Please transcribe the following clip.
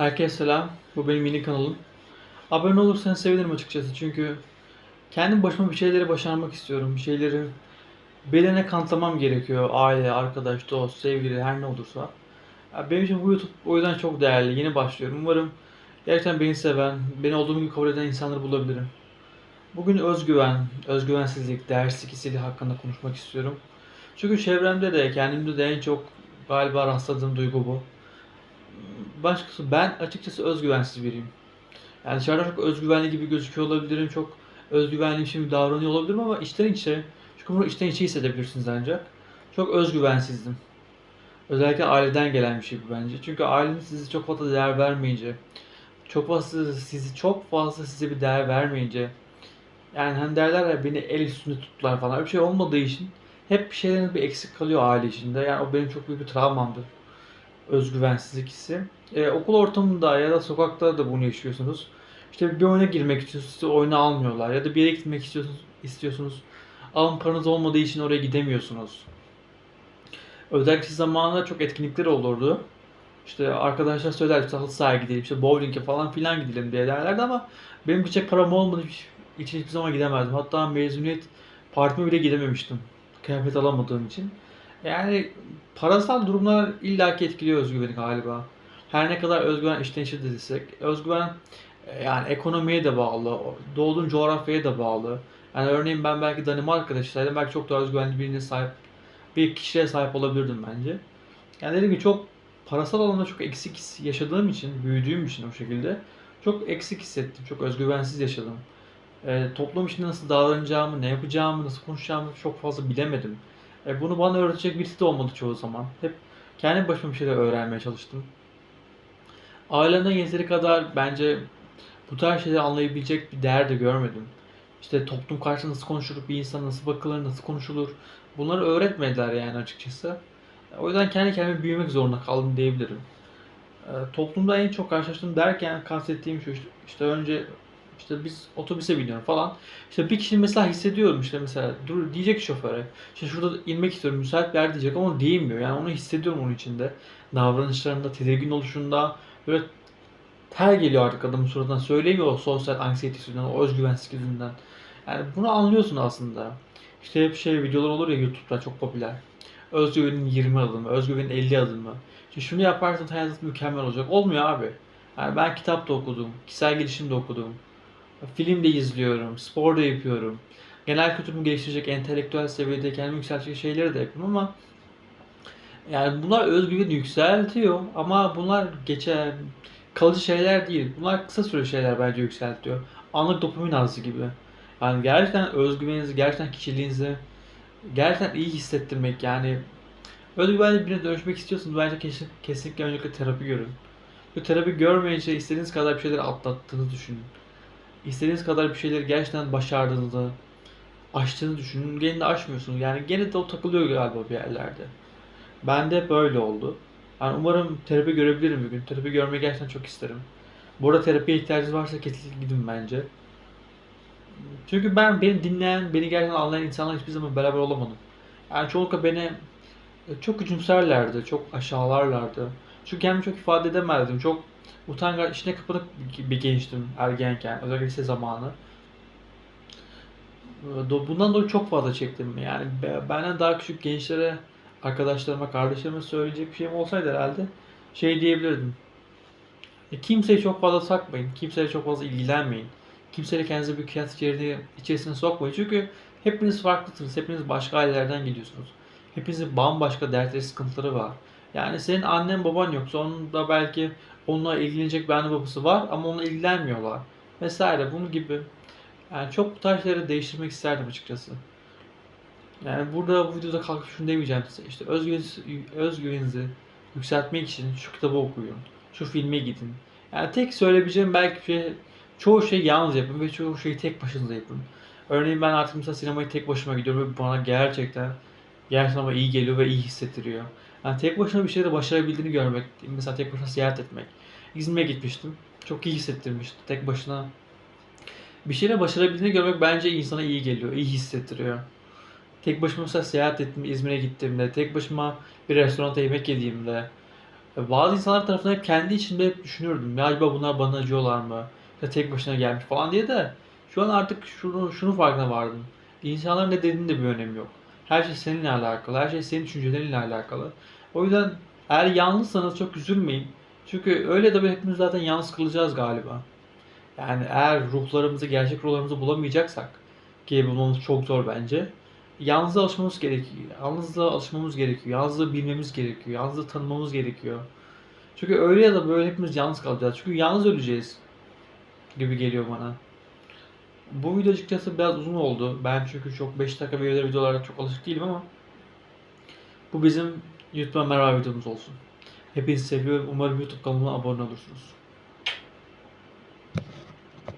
Herkese selam. Bu benim yeni kanalım. Abone olursanız sevinirim açıkçası. Çünkü kendim başıma bir şeyleri başarmak istiyorum. Bir şeyleri belirine kanıtlamam gerekiyor. Aile, arkadaş, dost, sevgili her ne olursa. Benim için bu YouTube o yüzden çok değerli. Yeni başlıyorum. Umarım gerçekten beni seven, beni olduğum gibi kabul eden insanları bulabilirim. Bugün özgüven, özgüvensizlik, değersizlik hissi hakkında konuşmak istiyorum. Çünkü çevremde de kendimde de en çok galiba rastladığım duygu bu. Başkası ben açıkçası özgüvensiz biriyim. Yani dışarıda çok özgüvenli gibi gözüküyor olabilirim. Çok özgüvenli gibi davranıyor olabilirim ama içten içe çünkü bunu içten içe hissedebilirsiniz ancak. Çok özgüvensizdim. Özellikle aileden gelen bir şey bu bence. Çünkü aileniz sizi çok fazla değer vermeyince, çok fazla sizi çok fazla size bir değer vermeyince yani hani derler ya beni el üstünde tuttular falan. Öyle bir şey olmadığı için hep bir şeylerin bir eksik kalıyor aile içinde. Yani o benim çok büyük bir travmamdır özgüvensizlik hissi. Ee, okul ortamında ya da sokakta da bunu yaşıyorsunuz. İşte bir oyuna girmek istiyorsunuz, sizi oyuna almıyorlar. Ya da bir yere gitmek istiyorsunuz, istiyorsunuz. Alın paranız olmadığı için oraya gidemiyorsunuz. Özellikle zamanında çok etkinlikler olurdu. İşte arkadaşlar söyler işte halı sahaya gidelim, işte bowling'e falan filan gidelim diye derlerdi ama benim gidecek param olmadığı için hiçbir zaman gidemezdim. Hatta mezuniyet partime bile gidememiştim. Kıyafet alamadığım için. Yani parasal durumlar illaki etkiliyor özgüveni galiba. Her ne kadar özgüven içten içe de desek, özgüven e, yani ekonomiye de bağlı, doğduğun coğrafyaya da bağlı. Yani örneğin ben belki Danimarka'da yaşasaydım belki çok daha özgüvenli birine sahip, bir kişiye sahip olabilirdim bence. Yani dediğim gibi çok parasal alanda çok eksik yaşadığım için, büyüdüğüm için o şekilde çok eksik hissettim, çok özgüvensiz yaşadım. E, toplum içinde nasıl davranacağımı, ne yapacağımı, nasıl konuşacağımı çok fazla bilemedim. E, bunu bana öğretecek birisi de olmadı çoğu zaman. Hep kendi başıma bir şeyler öğrenmeye çalıştım. Ailemden yeteri kadar bence bu tarz şeyleri anlayabilecek bir değer de görmedim. İşte toplum karşısında nasıl konuşulur, bir insan nasıl bakılır, nasıl konuşulur. Bunları öğretmediler yani açıkçası. O yüzden kendi kendime büyümek zorunda kaldım diyebilirim. E, toplumda en çok karşılaştığım derken kastettiğim şu işte, işte önce işte biz otobüse biniyorum falan. İşte bir kişi mesela hissediyorum işte mesela dur diyecek şoföre işte şurada inmek istiyorum müsait bir yer diyecek ama onu diyemiyor. Yani onu hissediyorum onun içinde. Davranışlarında, tedirgin oluşunda böyle ter geliyor artık adamın suratına. Söylemiyor o sosyal anksiyete yüzünden, o özgüvensizlik. Yani bunu anlıyorsun aslında. İşte hep şey videolar olur ya YouTube'da çok popüler. Özgüvenin 20 adımı, özgüvenin 50 adımı. İşte şunu yaparsan hayatın mükemmel olacak. Olmuyor abi. Yani ben kitap da okudum, kişisel gelişim de okudum. Film de izliyorum, spor da yapıyorum. Genel kültürümü geliştirecek, entelektüel seviyede kendimi yükseltecek şeyleri de yapıyorum ama yani bunlar özgüveni yükseltiyor ama bunlar geçer kalıcı şeyler değil. Bunlar kısa süreli şeyler bence yükseltiyor. Anlık dopamin hazzı gibi. Yani gerçekten özgüveninizi, gerçekten kişiliğinizi gerçekten iyi hissettirmek yani özgüvenli birine dönüşmek istiyorsanız bence kesin, kesinlikle öncelikle terapi görün. Bu terapi görmeyince istediğiniz kadar bir şeyleri atlattığını düşünün. İstediğiniz kadar bir şeyleri gerçekten başardığınızı, aştığını düşünün. Gene de aşmıyorsunuz. Yani gene de o takılıyor galiba bir yerlerde. Bende hep böyle oldu. Yani umarım terapi görebilirim bir gün. Terapi görmeyi gerçekten çok isterim. Bu arada terapiye ihtiyacınız varsa kesinlikle gidin bence. Çünkü ben beni dinleyen, beni gerçekten anlayan insanlar hiçbir zaman beraber olamadım. Yani çoğunlukla beni çok küçümserlerdi, çok aşağılarlardı. Çünkü kendimi çok ifade edemezdim. Çok utangaç, içine kapanık bir gençtim ergenken, özellikle lise zamanı. Bundan dolayı çok fazla çektim. Yani be- benden daha küçük gençlere, arkadaşlarıma, kardeşlerime söyleyecek bir şeyim olsaydı herhalde şey diyebilirdim. E, kimseyi çok fazla takmayın, kimseyle çok fazla ilgilenmeyin. Kimseyle kendinizi bir kıyas içerisine sokmayın. Çünkü hepiniz farklısınız, hepiniz başka ailelerden geliyorsunuz. Hepinizin bambaşka dertleri, sıkıntıları var. Yani senin annen baban yoksa onun da belki onunla ilgilenecek bir anne babası var ama onunla ilgilenmiyorlar. Vesaire bunun gibi. Yani çok bu tarz şeyleri değiştirmek isterdim açıkçası. Yani burada bu videoda kalkıp şunu demeyeceğim size. İşte özgüveninizi, özgüveninizi yükseltmek için şu kitabı okuyun. Şu filme gidin. Yani tek söyleyebileceğim belki şey, çoğu şey yalnız yapın ve çoğu şeyi tek başınıza yapın. Örneğin ben artık mesela sinemaya tek başıma gidiyorum ve bana gerçekten gerçekten ama iyi geliyor ve iyi hissettiriyor. Yani tek başına bir şeyde başarabildiğini görmek, mesela tek başına seyahat etmek. İzmir'e gitmiştim. Çok iyi hissettirmişti. Tek başına bir şeyle başarabildiğini görmek bence insana iyi geliyor, iyi hissettiriyor. Tek başıma mesela seyahat ettim, İzmir'e gittiğimde, tek başıma bir restoranda yemek yediğimde, Ve bazı insanlar tarafından hep kendi içimde hep düşünürdüm. Ya acaba bunlar bana acıyorlar mı? Ya tek başına gelmiş falan diye de şu an artık şunu şunu farkına vardım. İnsanların ne dediğinin de bir önemi yok. Her şey seninle alakalı. Her şey senin düşüncelerinle alakalı. O yüzden eğer yalnızsanız çok üzülmeyin. Çünkü öyle de hepimiz zaten yalnız kalacağız galiba. Yani eğer ruhlarımızı, gerçek ruhlarımızı bulamayacaksak ki bulmamız çok zor bence. Yalnızlığa alışmamız gerekiyor. Yalnızlığa alışmamız gerekiyor. Yalnızlığı bilmemiz gerekiyor. Yalnızlığı tanımamız gerekiyor. Çünkü öyle ya da böyle hepimiz yalnız kalacağız. Çünkü yalnız öleceğiz gibi geliyor bana. Bu video açıkçası biraz uzun oldu. Ben çünkü çok 5 dakika böyle videolara çok alışık değilim ama bu bizim YouTube'a merhaba videomuz olsun. Hepinizi seviyorum. Umarım YouTube kanalıma abone olursunuz.